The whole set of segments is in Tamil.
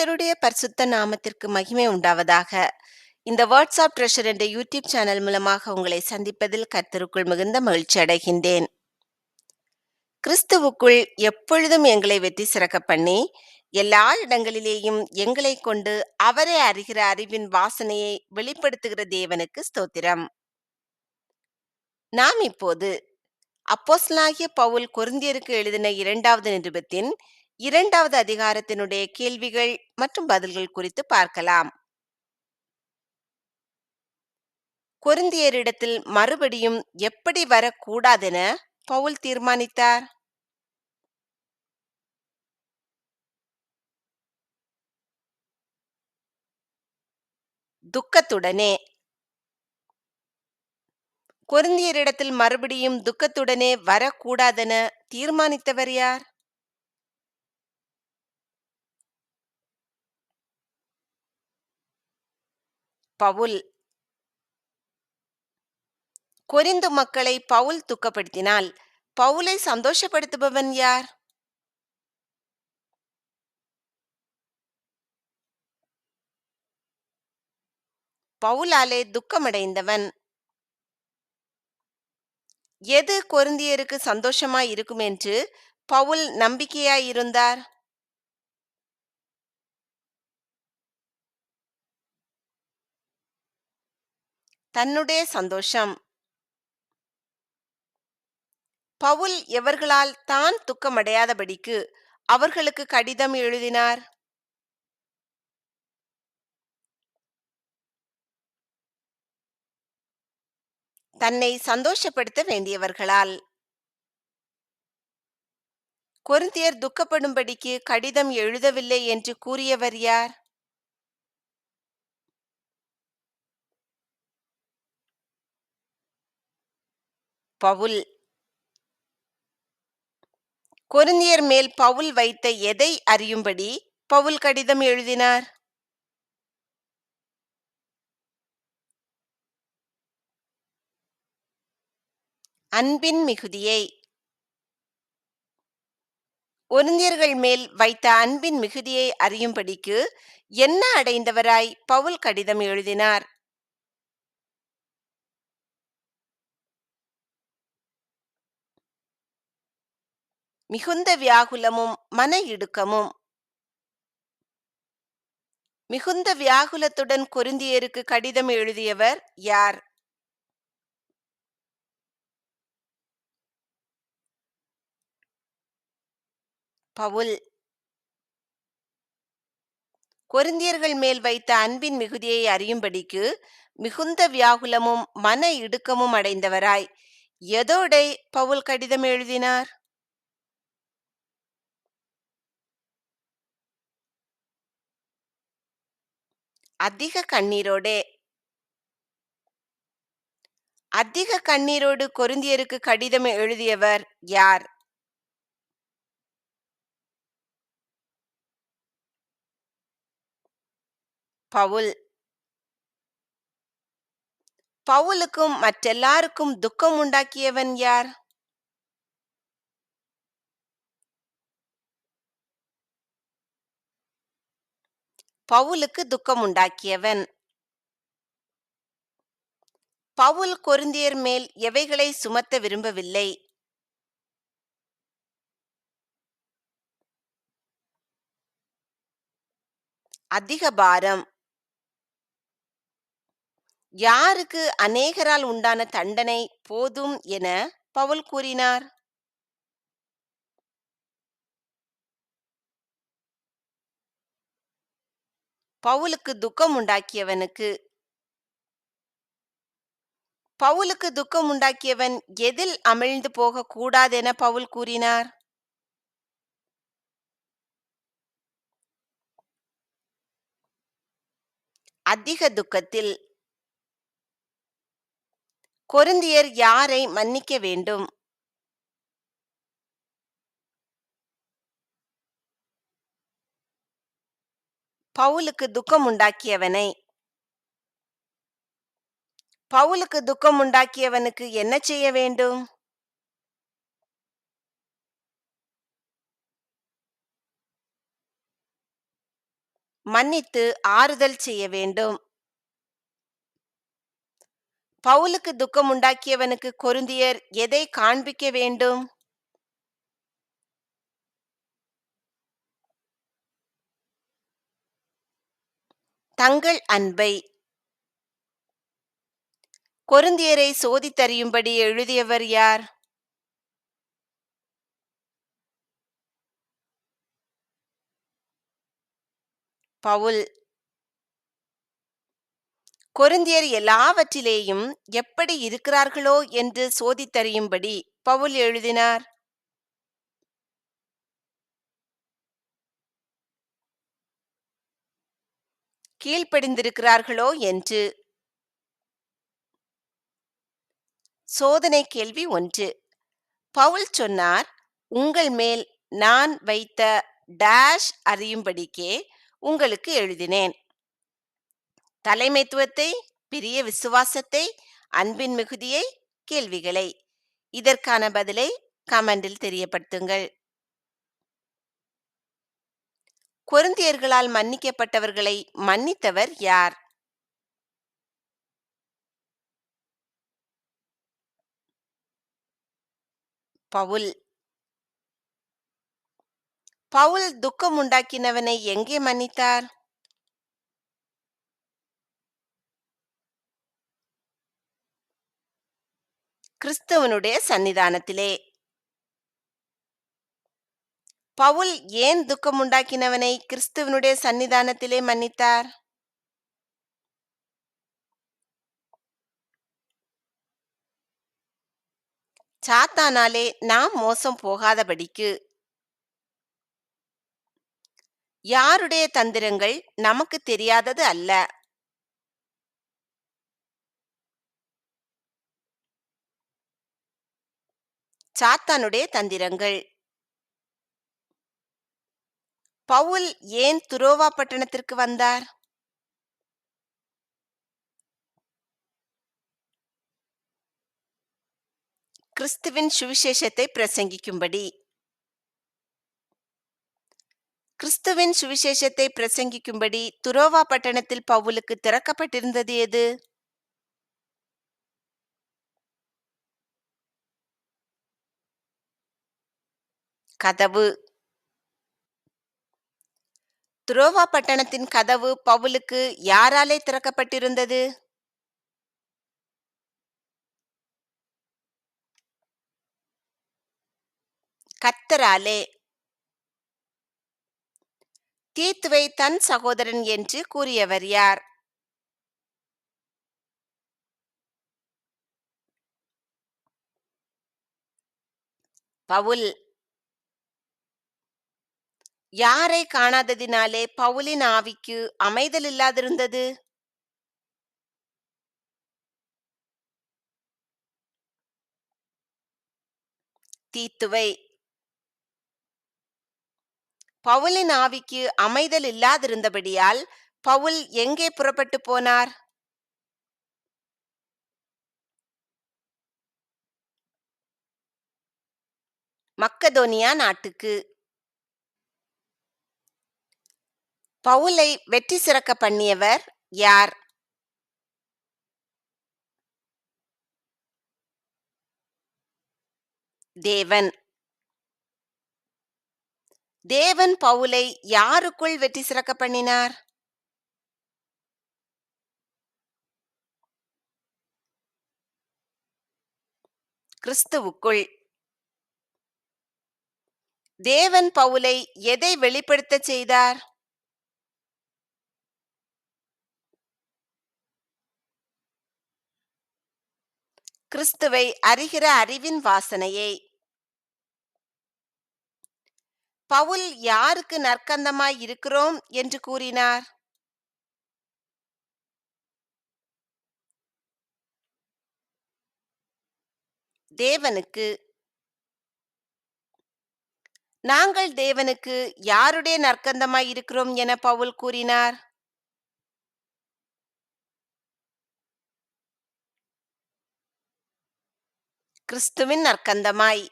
கர்த்தருடைய பரிசுத்த நாமத்திற்கு மகிமை உண்டாவதாக. இந்த வாட்ஸ்அப் ட்ரெஷர் என்ற யூடியூப் சேனல் மூலமாக உங்களை சந்திப்பதில் கர்த்தருக்குள் மிகுந்த மகிழ்ச்சி அடைகின்றேன். கிறிஸ்துவுக்குள் எப்பொழுதும் எங்களை வெற்றி சிறக்க பண்ணி எல்லா இடங்களிலேயும் எங்களை கொண்டு அவரை அறிகிற அறிவின் வாசனையை வெளிப்படுத்துகிற தேவனுக்கு ஸ்தோத்திரம். நாம் இப்போது அப்போஸ்லாகிய பவுல் கொருந்தியருக்கு எழுதின இரண்டாவது நிருபத்தின் இரண்டாவது அதிகாரத்தினுடைய கேள்விகள் மற்றும் பதில்கள் குறித்து பார்க்கலாம். கொருந்தியரிடத்தில் மறுபடியும் எப்படி வரக்கூடாதென பவுல் தீர்மானித்தார்? துக்கத்துடனே. கொருந்தியரிடத்தில் மறுபடியும் துக்கத்துடனே வரக்கூடாதென தீர்மானித்தவர் யார்? பவுல். கொரிந்து மக்களை பவுல் துக்கப்படுத்தினால் பவுலை சந்தோஷப்படுத்துபவன் யார்? பவுலாலே துக்கமடைந்தவன். எது கொருந்தியருக்கு சந்தோஷமாய் இருக்கும் என்று பவுல் நம்பிக்கையாய் இருந்தார்? தன்னுடைய சந்தோஷம். பவுல் எவர்களால் தான் துக்கமடையாதபடிக்கு அவர்களுக்கு கடிதம் எழுதினார்? தன்னை சந்தோஷப்படுத்த வேண்டியவர்களால். கொருந்தியர் துக்கப்படும்படிக்கு கடிதம் எழுதவில்லை என்று கூறியவர் யார்? பவுல். கொருந்தியர் மேல் பவுல் வைத்த எதை அறியும்படி பவுல் கடிதம் எழுதினார்? அன்பின் மிகுதியை. ஒருந்தியர்கள் மேல் வைத்த அன்பின் மிகுதியை அறியும்படிக்கு என்ன அடைந்தவராய் பவுல் கடிதம் எழுதினார்? மிகுந்த வியாகுலமும் மன இடுக்கமும். மிகுந்த வியாகுலத்துடன் கொருந்தியருக்கு கடிதம் எழுதியவர் யார்? பவுல். கொருந்தியர்கள் மேல் வைத்த அன்பின் மிகுதியை அறியும்படிக்கு மிகுந்த வியாகுலமும் மன இடுக்கமும் அடைந்தவராய். எதோடை பவுல் கடிதம் எழுதினார்? அதிக கண்ணீரோடே. அதிக கண்ணீரோடு கொருந்தியருக்கு கடிதம் எழுதியவர் யார்? பவுல். பவுலுக்கும் மற்றெல்லாருக்கும் துக்கம் உண்டாக்கியவன் யார்? பவுலுக்கு துக்கம் உண்டாக்கியவன். பவுல் கொருந்தியர் மேல் எவைகளை சுமத்த விரும்பவில்லை? அதிக பாரம். யாருக்கு அநேகரால் உண்டான தண்டனை போதும் என பவுல் கூறினார்? பவுலுக்கு துக்கம் உண்டாக்கியவனுக்கு பவுலுக்கு துக்கம் உண்டாக்கியவன் எதில் அமிழ்ந்து போக கூடாதென பவுல் கூறினார்? அதிக துக்கத்தில் கொருந்தியர் யாரை மன்னிக்க வேண்டும்? பவுலுக்கு துக்கம் உண்டாக்கியவனை? பவுலுக்கு துக்கம் உண்டாக்கியவனுக்கு என்ன செய்ய வேண்டும்? மன்னித்து ஆறுதல் செய்ய வேண்டும். பவுலுக்கு துக்கம் உண்டாக்கியவனுக்கு கொருந்தியர் எதை காண்பிக்க வேண்டும்? தங்கள் அன்பை. கொருந்தியரை சோதித்தறியும்படி எழுதியவர் யார்? பவுல். கொருந்தியர் எல்லாவற்றிலேயும் எப்படி இருக்கிறார்களோ என்று சோதித்தறியும்படி பவுல் எழுதினார். கீழ்ப்படிந்திருக்கிறார்களோ என்று. சோதனை கேள்வி ஒன்று. பவுல் சொன்னார் உங்கள் மேல் நான் வைத்த டேஷ் அறியும்படிக்கே உங்களுக்கு எழுதினேன். தலைமைத்துவத்தை பிரிய விசுவாசத்தை அன்பின் மிகுதியை கேள்விகளை. இதற்கான பதிலை கமெண்டில் தெரியப்படுத்துங்கள். கொருந்தியர்களால் மன்னிக்கப்பட்டவர்களை மன்னித்தவர் யார்? பவுல். பவுல் துக்கம் உண்டாக்கினவனை எங்கே மன்னித்தார்? கிறிஸ்தவனுடைய சன்னிதானத்திலே பவுல் ஏன் துக்கம் உண்டாக்கினவனை கிறிஸ்துவனுடைய சன்னிதானத்திலே மன்னித்தார்? சாத்தானாலே நாம் மோசம் போகாதபடிக்கு யாருடைய தந்திரங்கள் நமக்கு தெரியாதது அல்ல. சாத்தானுடைய தந்திரங்கள் பவுல் ஏன் துரோவா பட்டணத்திற்கு வந்தார்? கிறிஸ்துவின் சுவிசேஷத்தை பிரசங்கிக்கும்படி. கிறிஸ்துவின் சுவிசேஷத்தை பிரசங்கிக்கும்படி துரோவா பட்டணத்தில் பவுலுக்கு திறக்கப்பட்டிருந்தது எது? கதவு. துரோவா பட்டணத்தின் கதவு பவுலுக்கு யாராலே திறக்கப்பட்டிருந்தது? கத்தராலே தீத்துவை தன் சகோதரன் என்று கூறியவர் யார்? பவுல். யாரை காணாததினாலே பவுலின் ஆவிக்கு அமைதல் இல்லாதிருந்தது? தீத்துவை. பவுலின் ஆவிக்கு அமைதல் இல்லாதிருந்தபடியால் பவுல் எங்கே புறப்பட்டு போனார்? மக்கதோனியா நாட்டுக்கு. பவுலை வெற்றி சிறக்க பண்ணியவர் யார்? தேவன். தேவன் பவுலை யாருக்குள் வெற்றி சிறக்க பண்ணினார்? கிறிஸ்துவுக்குள். தேவன் பவுலை எதை வெளிப்படுத்தச் செய்தார்? கிறிஸ்துவை அறிகிற அறிவின் வாசனையை. பவுல் யாருக்கு நற்கந்தமாய் இருக்கிறோம்? என்று கூறினார். தேவனுக்கு. நாங்கள் தேவனுக்கு யாருடைய நற்கந்தமாய் இருக்கிறோம்? என பவுல் கூறினார். கிறிஸ்துவின் நற்கந்தமாய்.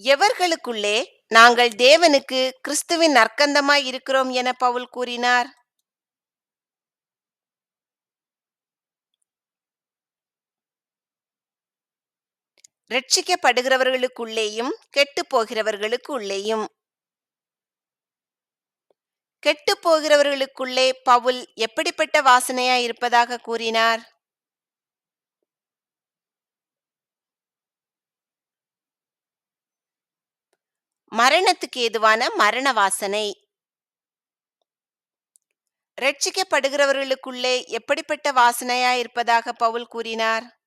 எவர்களுக்குள்ளே நாங்கள் தேவனுக்கு கிறிஸ்துவின் நற்கந்தமாய் இருக்கிறோம் என பவுல் கூறினார்? ரட்சிக்கப்படுகிறவர்களுக்குள்ளேயும் கெட்டு போகிறவர்களுக்கு உள்ளேயும். கெட்டு போகிறவர்களுக்குள்ளே பவுல் எப்படிப்பட்ட வாசனையாய் இருப்பதாக கூறினார்? மரணத்துக்கு ஏதுவான மரண வாசனை. ரட்சிக்கப்படுகிறவர்களுக்குள்ளே எப்படிப்பட்ட வாசனையா இருப்பதாக பவுல் கூறினார்?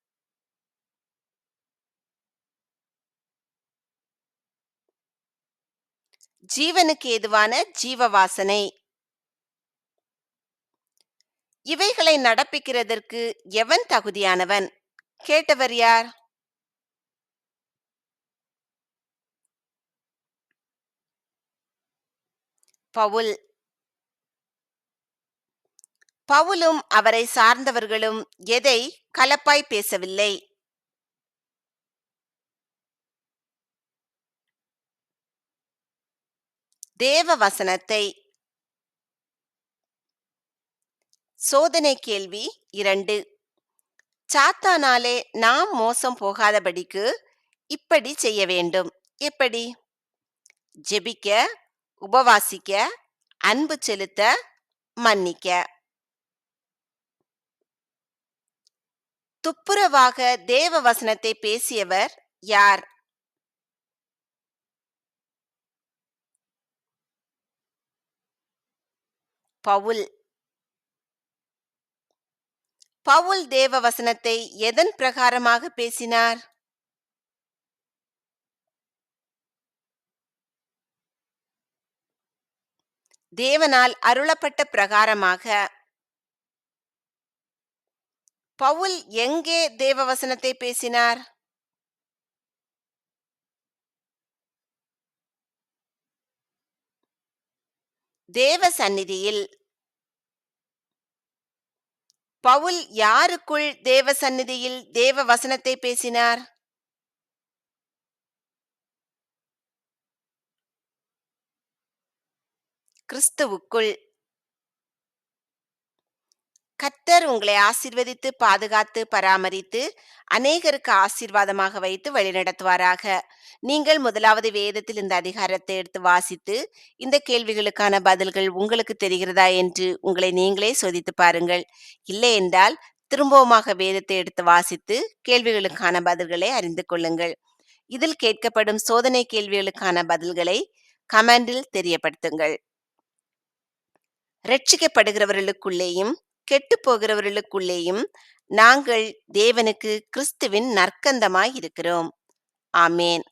ஜீவனுக்கு ஏதுவான ஜீவ வாசனை. இவைகளை நடப்பிக்கிறதற்கு எவன் தகுதியானவன்? கேட்டவர் யார்? பவுல். பவுலும் அவரை சார்ந்தவர்களும் எதை கலப்பாய் பேசவில்லை. தேவ வசனத்தை. சோதனை கேள்வி இரண்டு. சாத்தானாலே நாம் மோசம் போகாதபடிக்கு இப்படி செய்ய வேண்டும். எப்படி? ஜெபிக்க உபவாசிக்க அன்பு செலுத்த மன்னிக்க. துப்புரவாக தேவ வசனத்தை பேசியவர் யார்? பவுல். பவுல் தேவ வசனத்தை எதன் பிரகாரமாக பேசினார்? தேவனால் அருளப்பட்ட பிரகாரமாக பவுல் எங்கே தேவவசனத்தை பேசினார்? தேவ சந்நிதியில் பவுல் யாருக்குள் தேவ சந்நிதியில் தேவ வசனத்தை பேசினார்? கிறிஸ்துவுக்குள் கத்தர் உங்களை ஆசிர்வதித்து பாதுகாத்து பராமரித்து அநேகருக்கு ஆசீர்வாதமாக வைத்து வழிநடத்துவாராக. நீங்கள் முதலாவது வேதத்தில் இந்த அதிகாரத்தை எடுத்து வாசித்து இந்த கேள்விகளுக்கான பதில்கள் உங்களுக்கு தெரிகிறதா என்று உங்களை நீங்களே சோதித்து பாருங்கள். இல்லை என்றால் திரும்பவுமாக வேதத்தை எடுத்து வாசித்து கேள்விகளுக்கான பதில்களை அறிந்து கொள்ளுங்கள். இதில் கேட்கப்படும் சோதனை கேள்விகளுக்கான பதில்களை கமெண்டில் தெரியப்படுத்துங்கள். ரட்சிக்கப்படுகிறவர்களுக்குள்ளேயும் கெட்டு போகிறவர்களுக்குள்ளேயும் நாங்கள் தேவனுக்கு கிறிஸ்துவின் நற்கந்தமாய் இருக்கிறோம் ஆமேன்.